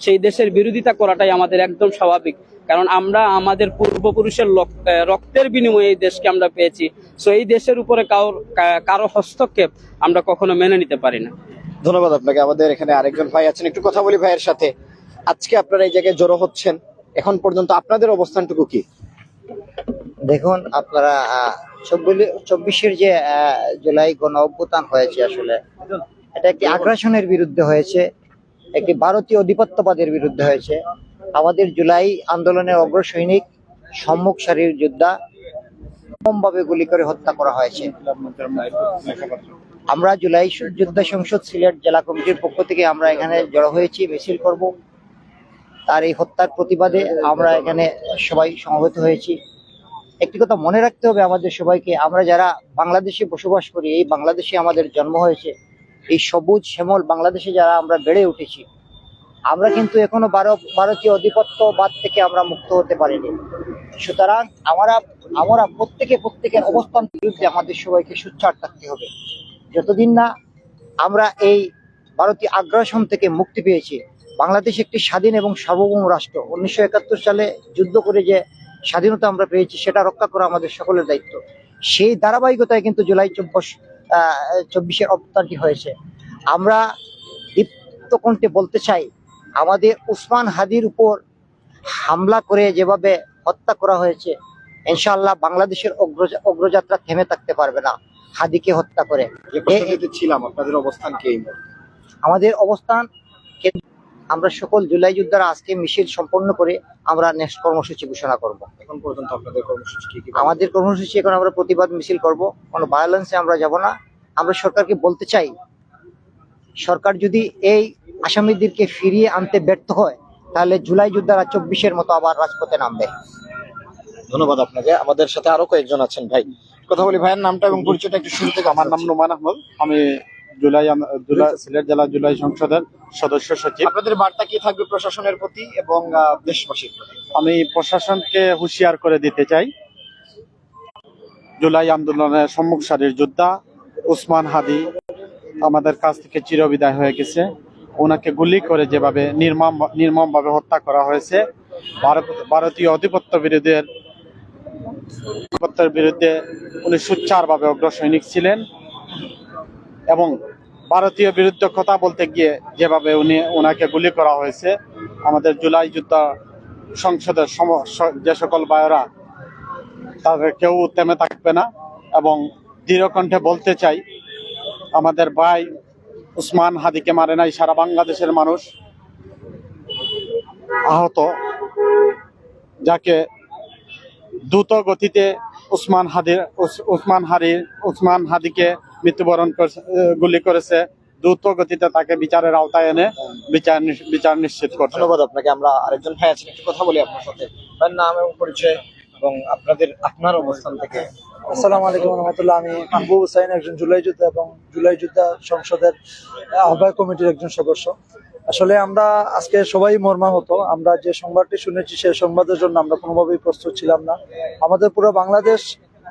সেই দেশের বিরোধিতা করাটাই আমাদের একদম স্বাভাবিক। কারণ আমরা আমাদের পূর্বপুরুষের রক্তের বিনিময়ে এই দেশকে আমরা পেয়েছি। সো এই দেশের উপরে কারোর কারও হস্তক্ষেপ আমরা কখনো মেনে নিতে পারি না। ধন্যবাদ আপনাকে। আমাদের এখানে আরেকজন ভাই আছেন। একটু কথা বলি ভাইয়ের সাথে। আজকে আপনারা এই জায়গায় জড়ো হচ্ছেন। এখন পর্যন্ত আপনাদের অবস্থানটুকু কি? দেখুন আপনারা চব্বিশের যে আহ, জুলাই গণ অভ্যুত্থান হয়েছে আসলে এটা একটি আগ্রাসনের বিরুদ্ধে হয়েছে। একটি ভারতীয় আধিপত্যবাদের বিরুদ্ধে হয়েছে। আমাদের জুলাই আন্দোলনের অগ্রসৈনিক সম্মুখ সারির যোদ্ধা ভাবে গুলি করে হত্যা করা হয়েছে। আমরা জুলাই যোদ্ধা সংসদ সিলেট জেলা কমিটির পক্ষ থেকে আমরা এখানে জড়ো হয়েছি, মিছিল করব। তার এই হত্যার প্রতিবাদে আমরা এখানে সবাই সমবেত হয়েছি। একটি কথা মনে রাখতে হবে আমাদের সবাইকে, আমরা যারা বাংলাদেশে বসবাস করি, এই বাংলাদেশে আমাদের জন্ম হয়েছে। এই সবুজ শ্যামল বাংলাদেশে যারা আমরা বেড়ে উঠেছি, আমরা কিন্তু এখনও ভারত ভারতীয় আধিপত্যবাদ থেকে আমরা মুক্ত হতে পারিনি। সুতরাং আমরা আমরা প্রত্যেকে প্রত্যেকের অবস্থান বিরুদ্ধে আমাদের সবাইকে সুচ্চার থাকতে হবে। যতদিন না আমরা এই ভারতীয় আগ্রাসন থেকে মুক্তি পেয়েছি, বাংলাদেশ একটি স্বাধীন এবং সার্বভৌম রাষ্ট্র। উনিশশো একাত্তর সালে যুদ্ধ করে যে স্বাধীনতা আমরা পেয়েছি, সেটা রক্ষা করা আমাদের সকলের দায়িত্ব। সেই ধারাবাহিকতায় কিন্তু জুলাই চব্বিশ চব্বিশের অবস্থানটি হয়েছে। আমরা দীপ্ত কণ্ঠে বলতে চাই আমাদের উসমান হাদির উপর হামলা করে যেভাবে হত্যা করা হয়েছে ইনশাল্লাহ বাংলাদেশের অগ্রযা- অগ্রযাত্রা থেমে থাকতে পারবে না হাদিকে হত্যা করে। ছিলাম আপনাদের অবস্থান কি আমাদের অবস্থান কে- আমরা সকল জুলাই যোদ্ধারা আজকে মিছিল সম্পন্ন করে আমরা নেক্সট কর্মসূচি ঘোষণা করব। এখন পর্যন্ত আপনাদের কর্মসূচি কি আমাদের কর্মসূচি এখন আমরা প্রতিবাদ মিছিল করব। কোনো ভায়োলেন্সে আমরা যাব না। আমরা সরকারকে বলতে চাই সরকার যদি এই আসামিদেরকে ফিরিয়ে আনতে ব্যর্থ হয় তাহলে জুলাই যোদ্ধারা চব্বিশের মতো আবার রাজপথে নামবে। ধন্যবাদ আপনাকে। আমাদের সাথে আরও কয়েকজন আছেন ভাই। কথা বলি ভাইয়ের নামটা এবং পরিচয়টা একটু শুরু থেকে আমার নাম নোমান আহমদ। আমি জুলাই জুলাই সিলেট জেলা জুলাই সংসদের সদস্য সচিব। আপনাদের বার্তা কি থাকবে প্রশাসনের প্রতি এবং দেশবাসীর প্রতি? আমি প্রশাসনকে হুঁশিয়ার করে দিতে চাই। জুলাই আন্দোলনের সম্মুখ সারির যোদ্ধা উসমান হাদি আমাদের কাছ থেকে চিরবিদায় হয়ে গেছে। ওনাকে গুলি করে যেভাবে নির্মম নির্মমভাবে হত্যা করা হয়েছে ভারত ভারতীয় আধিপত্য বিরোধীর আধিপত্যের বিরুদ্ধে উনি সুচ্চারভাবে অগ্রসৈনিক ছিলেন। এবং ভারতীয় বিরুদ্ধে কথা বলতে গিয়ে যেভাবে উনি ওনাকে গুলি করা হয়েছে, আমাদের জুলাই যুদ্ধ সংসদের যে সকল বায়রা তাদের কেউ থেমে থাকবে না এবং দৃঢ়কণ্ঠে বলতে চাই, আমাদের ভাই উসমান হাদিকে মারে নাই, সারা বাংলাদেশের মানুষ আহত, যাকে দ্রুত গতিতে উসমান হাদির উসমান হারির, উসমান হাদিকে মৃত্যুবরণ করেছে গুলি করেছে দ্রুত গতিতে তাকে বিচারের আওতায় এনে বিচার বিচার নিশ্চিত করছে। ধন্যবাদ আপনাকে আমরা আরেকজন ভাই আছেন একটু কথা বলি আপনার সাথে। ভাইয়ের নাম এবং পরিচয় এবং আপনাদের আপনার অবস্থান থেকে। আসসালামু আলাইকুম রহমতুল্লাহ আমি আবু হুসাইন একজন জুলাই যোদ্ধা এবং জুলাই যোদ্ধা সংসদের আহ্বায়ক কমিটির একজন সদস্য। আসলে আমরা আজকে সবাই মর্মাহত আমরা যে সংবাদটি শুনেছি সেই সংবাদের জন্য আমরা কোনোভাবেই প্রস্তুত ছিলাম না। আমাদের পুরো বাংলাদেশ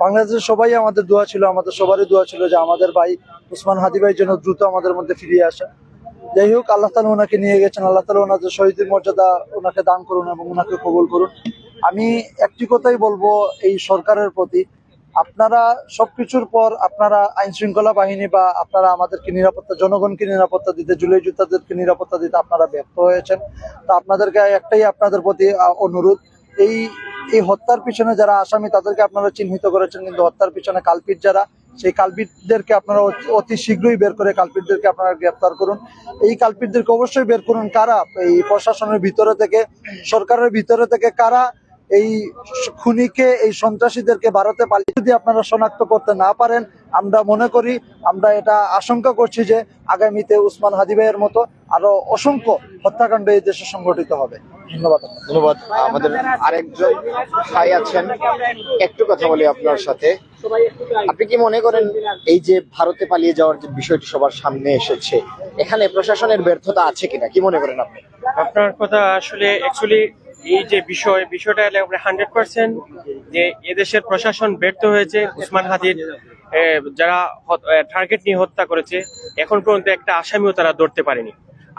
বাংলাদেশের সবাই আমাদের দোয়া ছিল, আমাদের সবারই দোয়া ছিল যে আমাদের ভাই উসমান হাদি ভাই যেন দ্রুত আমাদের মধ্যে ফিরিয়ে আসে। যাই হোক, আল্লাহ তালা ওনাকে নিয়ে গেছেন, আল্লাহ তালা ওনাদের শহীদের মর্যাদা ওনাকে দান করুন এবং ওনাকে কবুল করুন। আমি একটি কথাই বলব, এই সরকারের প্রতি, আপনারা সবকিছুর পর আপনারা আইন শৃঙ্খলা বাহিনী বা আপনারা আমাদেরকে নিরাপত্তা, জনগণকে নিরাপত্তা দিতে, জুলাই যোদ্ধাদেরকে নিরাপত্তা দিতে আপনারা ব্যর্থ হয়েছেন। তা আপনাদেরকে একটাই আপনাদের প্রতি অনুরোধ এই এই হত্যার পিছনে যারা আসামি, তাদেরকে আপনারা চিহ্নিত করেছেন, কিন্তু হত্যার পিছনে কালপিট যারা, সেই কালপিটদেরকে আপনারা অতি- শীঘ্রই বের করে কালপিটদেরকে আপনারা গ্রেপ্তার করুন। এই কালপিটদেরকে অবশ্যই বের করুন। কারা? এই প্রশাসনের ভিতরে থেকে, সরকারের ভিতরে থেকে কারা এই খুনিকে, এই সন্ত্রাসীদেরকে ভারতে পালিয়ে যদি আপনারা শনাক্ত করতে না পারেন, আমরা মনে করি, আমরা এটা আশঙ্কা করছি যে আগামীতে উসমান হাদি ভাইয়ের মতো আরও অসংখ্য হত্যাকাণ্ড এই দেশে সংগঠিত হবে। ধন্যবাদ। ধন্যবাদ। আমাদের আরেকজন ভাই আছেন। একটু কথা বলি আপনার সাথে। আপনি কি মনে করেন এই যে ভারতে পালিয়ে যাওয়ার যে বিষয়টি সবার সামনে এসেছে এখানে প্রশাসনের ব্যর্থতা আছে কিনা? কি মনে করেন আপনি? আপনার কথা আসলে অ্যাকচুয়ালি এই যে বিষয় বিষয়টা এলে হান্ড্রেড পার্সেন্ট যে এদেশের প্রশাসন ব্যর্থ হয়েছে। উসমান হাদির যারা টার্গেট নিয়ে হত্যা করেছে এখন পর্যন্ত একটা আসামিও তারা ধরতে পারেনি।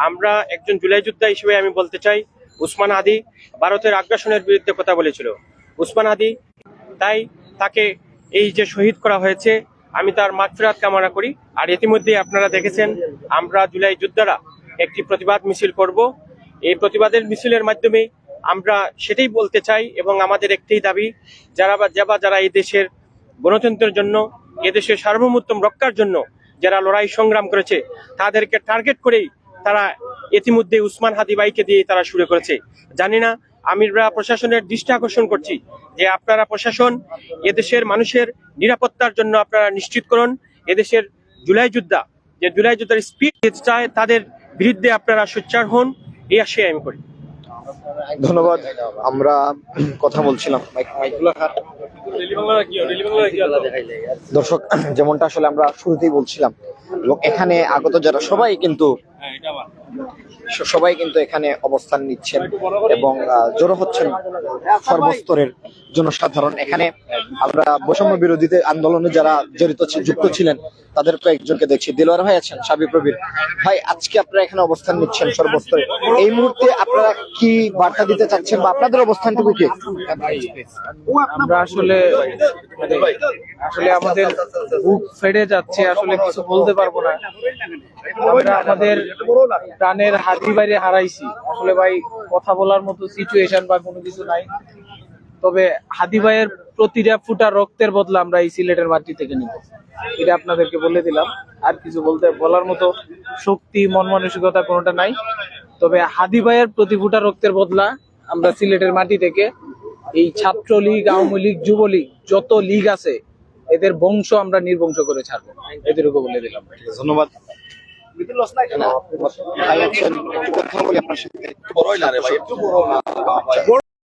আমরা একজন জুলাই যোদ্ধা হিসেবে আমি বলতে চাই উসমান হাদি ভারতের আগ্রাসনের বিরুদ্ধে কথা বলেছিল। উসমান হাদি তাই তাকে এই যে শহীদ করা হয়েছে, আমি তার মাগফিরাত কামনা করি। আর ইতিমধ্যে আপনারা দেখেছেন, আমরা জুলাই যোদ্ধারা একটি প্রতিবাদ মিছিল করব। এই প্রতিবাদের মিছিলের মাধ্যমে আমরা সেটাই বলতে চাই এবং আমাদের একটাই দাবি, যারা বা যাবা যারা এই দেশের গণতন্ত্রের জন্য এদেশের সার্বভৌমত্ব রক্ষার জন্য যারা লড়াই সংগ্রাম করেছে, তাদেরকে টার্গেট করেই তারা ইতিমধ্যে উসমান হাদি বাইকে দিয়ে তারা শুরু করেছে। জানি না আমিরা প্রশাসনের দৃষ্টি আকর্ষণ করছি যে আপনারা প্রশাসন, এদেশের মানুষের নিরাপত্তার জন্য আপনারা নিশ্চিত করুন। এদেশের জুলাই যোদ্ধা, যে জুলাই যোদ্ধার স্পিড চায়, তাদের বিরুদ্ধে আপনারা সোচ্চার হন, এই আশাই আমি করি। ধন্যবাদ। আমরা কথা বলছিলাম। দর্শক, যেমনটা আসলে আমরা শুরুতেই বলছিলাম, এবং এখানে আগত যারা সবাই কিন্তু সবাই কিন্তু এখানে অবস্থান নিচ্ছেন এবং আহ, জড়ো হচ্ছেন সর্বস্তরের জনসাধারণ। এখানে আমরা বৈষম্য বিরোধীতে আন্দোলনে যারা জড়িত যুক্ত ছিলেন তাদের কয়েকজনকে দেখছি। দিলওয়ার ভাই আছেন সাবি প্রবীর। ভাই আজকে আপনারা এখানে অবস্থান নিচ্ছেন সর্বস্তরে। এই মুহূর্তে আপনারা কি বার্তা দিতে চাচ্ছেন বা আপনাদের অবস্থানটুকু কি? আমরা আসলে মানে আসলে আমাদের বুক ফেড়ে যাচ্ছে আসলে কিছু বলতে পারব না। আমরা আমাদের প্রাণের হাতি বাইরে হারাইছি। আসলে ভাই, কথা বলার মতো সিচুয়েশন বা কোনো কিছু নাই। তবে হাদি ভাইয়ের প্রতিটা ফুটা রক্তের বদলা আমরা এই সিলেটের মাটি থেকে নিব। এটা আপনাদেরকে বলে দিলাম। আর কিছু বলতে, বলার মতো শক্তি, মন মানসিকতা কোনোটা নাই। তবে হাদি ভাইয়ের প্রতি ফুটা রক্তের বদলা আমরা সিলেটের মাটি থেকে এই ছাত্রলীগ, আওয়ামী লীগ, যুবলীগ, যত লীগ আছে, এদের বংশ আমরা নির্বংশ করে ছাড়বো। এদেরকে বলে দিলাম। ধন্যবাদ। ভাই আছেন একটু কথা বলি আপনার সাথে।